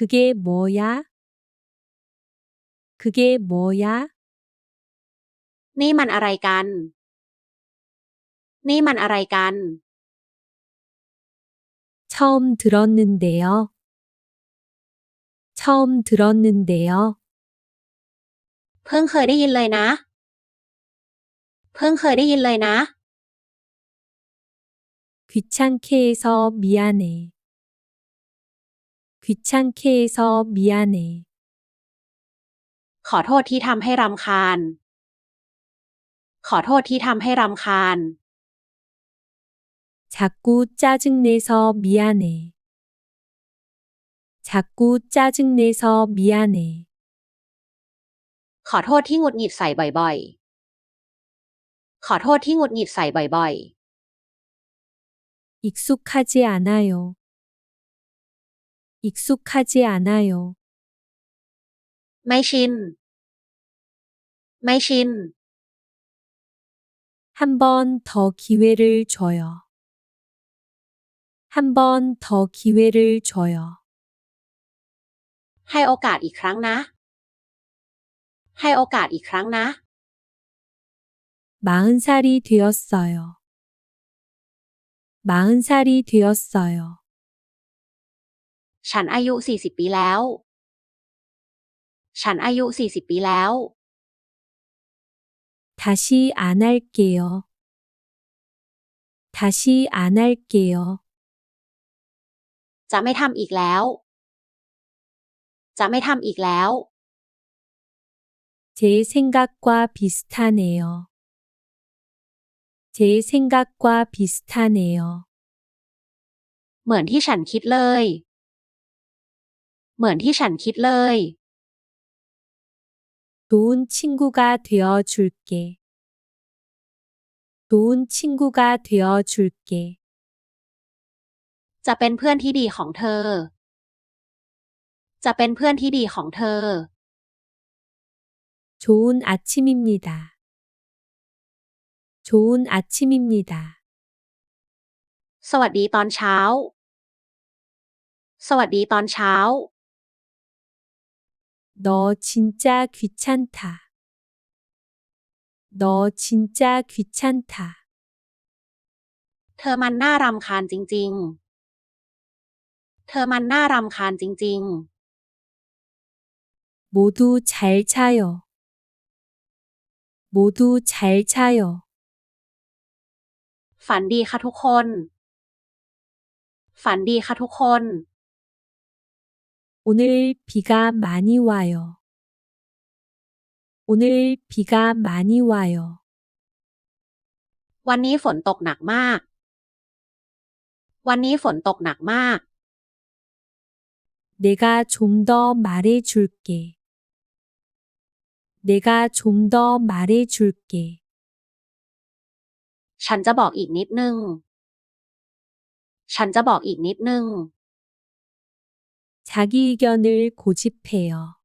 그게 뭐야? 그게 뭐야? นี่มันอะไรกัน นี่มันอะไรกัน 처음 들었는데요. 처음 들었는데요. เพิ่งเคยได้ยินเลยนะ เพิ่งเคยได้ยินเลยนะ 귀찮게 해서 미안해. 귀찮게 해서 미안해. ขอโทษที่ทำให้รำคาญ ขอโทษที่ทำให้รำคาญ 자꾸 짜증내서 미안해. 자꾸 짜증내서 미안해. ขอโทษที่หงุดหงิดใส่บ่อยๆ ขอโทษที่หงุดหงิดใส่บ่อย 익숙하지 않아요. 익숙하지 않아요. ๆ ไม่ชิน ไม่ชิน 한 번 더 기회를 줘요. 한 번 더 기회를 줘요. ให้โอกาสอีกครั้งนะ ให้โอกาสอีกครั้งนะ 마흔 살이 되었어요. 마흔 살이 되었어요. ฉันอายุสี่สิบปีแล้ว ฉันอายุสี่สิบปีแล้ว 다시 안 할게요. 다시 안 할게요. จะไม่ทำอีกแล้ว จะไม่ทำอีกแล้ว 제 생각과 비슷하네요. 제 생각과 비슷하네요. เหมือนที่ฉันคิดเลย เหมือนที่ฉันคิดเลย 좋은 친구가 되어 줄게. 좋은 친구가 되어 줄게. จะเป็นเพื่อนที่ดีของเธอ จะเป็นเพื่อนที่ดีของเธอ 좋은 아침입니다. 좋은 아침입니다. สวัสดีตอนเช้า สวัสดีตอนเช้า 너 진짜 귀찮다. 너 진짜 귀찮다. เธอมันน่ารำคาญจริง ๆ เธอมันน่ารำคาญจริง 모두 잘 자요. 모두 잘 자요. ๆ ฝันดีค่ะทุกคน ฝันดีค่ะทุกคน 오늘 비가 많이 와요. 오늘 비가 많이 와요. วันนี้ฝนตกหนักมาก วันนี้ฝนตกหนักมาก 내가 좀 더 말해줄게. 내가 좀 더 말해줄게. ฉันจะบอกอีกนิดนึง ฉันจะบอกอีกนิดนึง 자기 의견을 고집해요.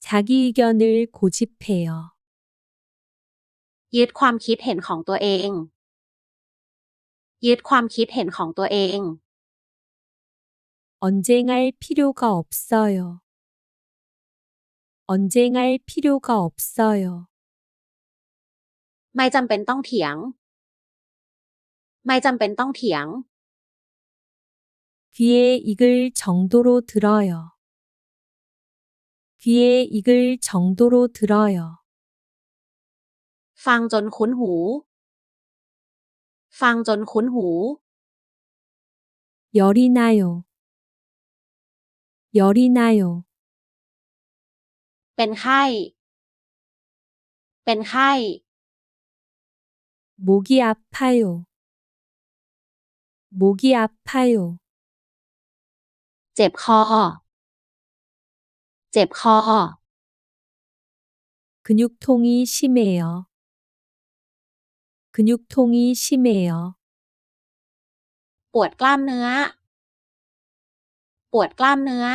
자기 의견을 고집해요. ยึดความคิดเห็นของตัวเอง ยึดความคิดเห็นของตัวเอง 언쟁할 필요가 없어요. 언쟁할 필요가 없어요. ไม่จำเป็นต้องเถียง ไม่จำเป็นต้องเถียง 귀에 익을 정도로 들어요. 귀에 익을 정도로 들어요. ฟังจนคุ้นหู ฟังจนคุ้นหู 열이 나요. 열이 나요. เป็นไข้ เป็นไข้ 목이 아파요. 목이 아파요. เจ็บคอ เจ็บคอ 근육통이 심해요. 근육통이 심해요. ปวดกล้ามเนื้อ ปวดกล้ามเนื้อ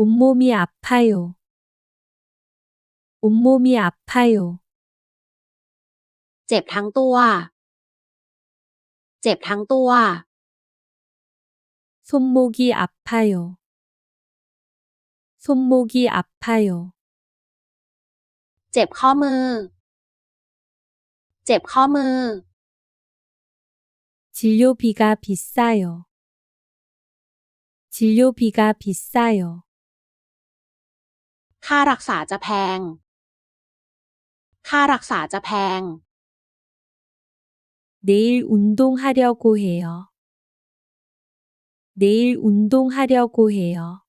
온몸이 아파요. 온몸이 아파요. เจ็บทั้งตัว เจ็บทั้งตัว 손목이 아파요. 손목이 아파요. เจ็บข้อมือ เจ็บข้อมือ 진료비가 비싸요. 진료비가 비싸요. ค่ารักษาจะแพง ค่ารักษาจะแพง 내일 운동하려고 해요. 내일 운동하려고 해요.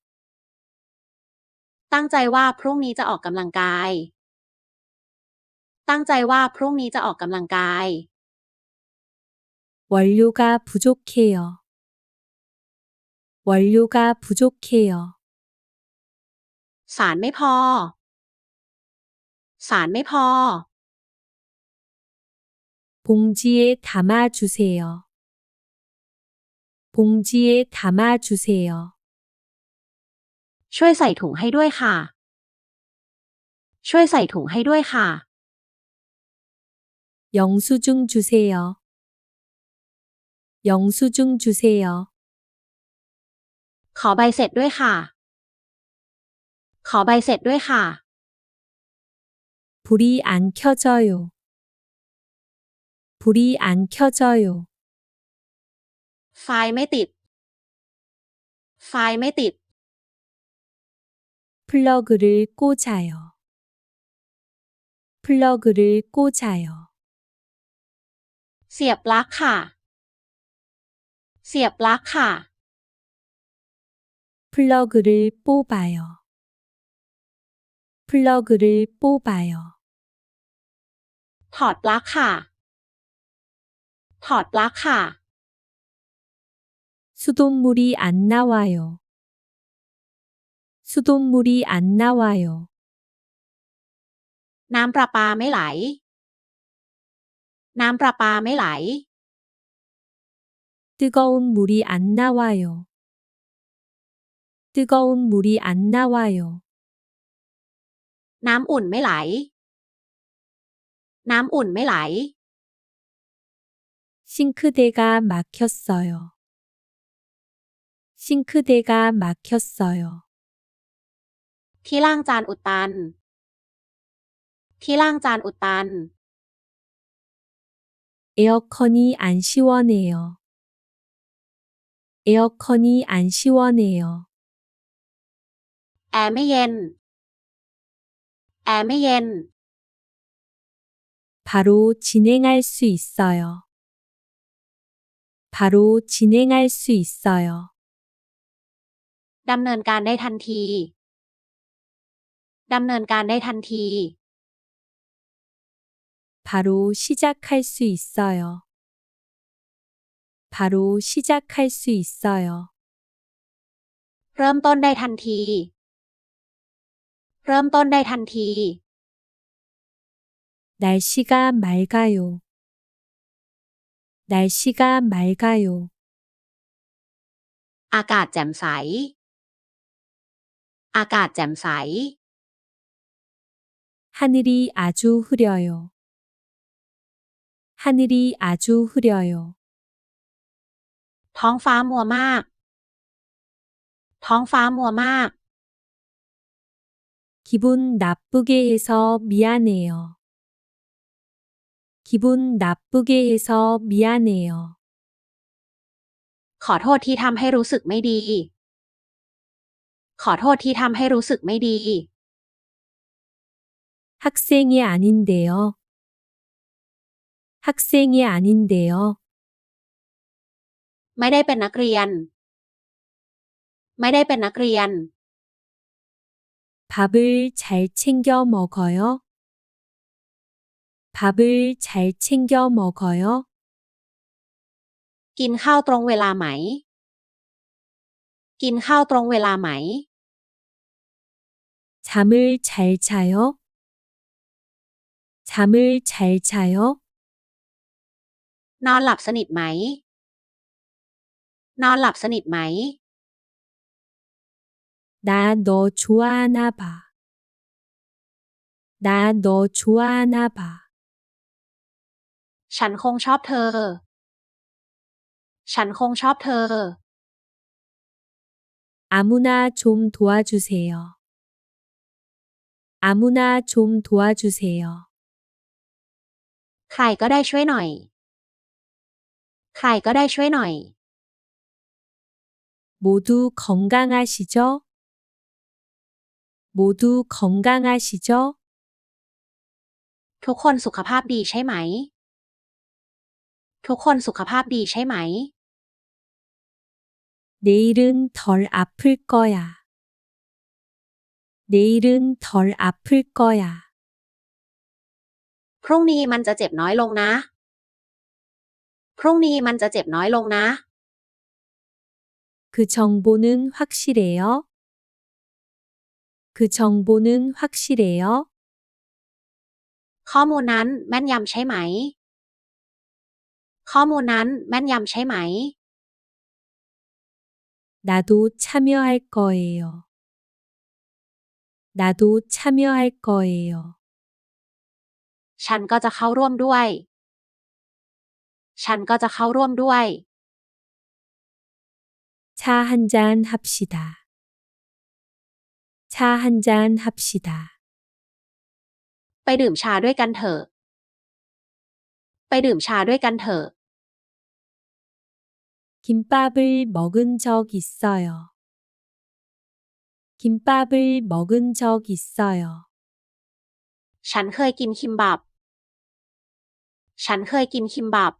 ตั้งใจว่าพรุ่งนี้จะออกกำลังกาย ตั้งใจว่าพรุ่งนี้จะออกกำลังกาย 원료가 부족해요. 원료가 부족해요. สารไม่พอ สารไม่พอ 봉지에 담아주세요. 봉지에 담아주세요. ช่วยใส่ถุงให้ด้วยค่ะ ช่วยใส่ถุงให้ด้วยค่ะ 영수증 주세요. 영수증 주세요. ขอใบเสร็จด้วยค่ะ ขอใบเสร็จด้วยค่ะ 불이 안 켜져요. 불이 안 켜져요. ไฟไม่ติด ไฟไม่ติด 플러그를 꽂아요. 플러그를 꽂아요. เสียบปลั๊กค่ะ เสียบปลั๊กค่ะ 플러그를 뽑아요. 플러그를 뽑아요. ถอดปลั๊กค่ะ ถอดปลั๊กค่ะ 수돗물이 안 나와요. 수돗물이 안 나와요. น้ำประปาไม่ไหล น้ำประปาไม่ไหล 뜨거운 물이 안 나와요. 뜨거운 물이 안 나와요. น้ำอุ่นไม่ไหล น้ำอุ่นไม่ไหล 싱크대가 막혔어요. 싱크대가 막혔어요. 티랑잔 우딴 티랑잔 우딴 에어컨이 안 시원해요. 에어컨이 안 시원해요. 에미옌 에미옌 바로 진행할 수 있어요. 바로 진행할 수 있어요. ดำเนินการได้ทันที ดำเนินการได้ทันที 바로 시작할 수 있어요. 바로 시작할 수 있어요. เริ่มต้นได้ทันที เริ่มต้นได้ทันที 날씨가 맑아요. 날씨가 맑아요. อากาศแจ่มใส อากาศแจ่มใส 하늘이 아주 흐려요. 하늘이 아주 흐려요. ท้องฟ้ามัวมาก ท้องฟ้ามัวมาก 기분 나쁘게 해서 미안해요. 기분 나쁘게 해서 미안해요. ขอโทษที่ทำให้รู้สึกไม่ดี ขอโทษที่ทำให้รู้สึกไม่ดี 학생이 아닌데요. 학생이 아닌데요. ไม่ได้เป็นนักเรียน ไม่ได้เป็นนักเรียน 밥을 잘 챙겨 먹어요. 밥을 잘 챙겨 먹어요. กินข้าวตรงเวลาไหม กินข้าวตรงเวลาไหม 잠을 잘 자요. 잠을 잘 자요. นอนหลับสนิทไหม นอนหลับสนิทไหม 나 너 좋아하나 봐. 나 너 좋아하나 봐. ฉันคงชอบเธอ ฉันคงชอบเธอ 아무나 좀 도와주세요. 아무나 좀 도와주세요. ใครก็ได้ช่วยหน่อย ใครก็ได้ช่วยหน่อย 모두 건강하시죠? 모두 건강하시죠? ทุกคนสุขภาพดีใช่ไหม ทุกคนสุขภาพดีใช่ไหม 내일은 덜 아플 거야. 내일은 덜 아플 거야. พรุ่งนี้มันจะเจ็บน้อยลงนะ พรุ่งนี้มันจะเจ็บน้อยลงนะ 그 정보는 확실해요? 그 정보는 확실해요? ข้อมูลนั้นแม่นยำใช่ไหม ข้อมูลนั้นแม่นยำใช่ไหม 나도 참여할 거예요. 나도 참여할 거예요. ฉันก็จะเข้าร่วมด้วย ฉันก็จะเข้าร่วมด้วย 차 한 잔 합시다. 차 한 잔 합시다. ไปดื่มชาด้วยกันเถอะ ไปดื่มชาด้วยกันเถอะ 김밥을 먹은 적 있어요. 김밥을 먹은 적 있어요. ฉันเคยกินคิมบับ ฉันเคยกินคิมบับ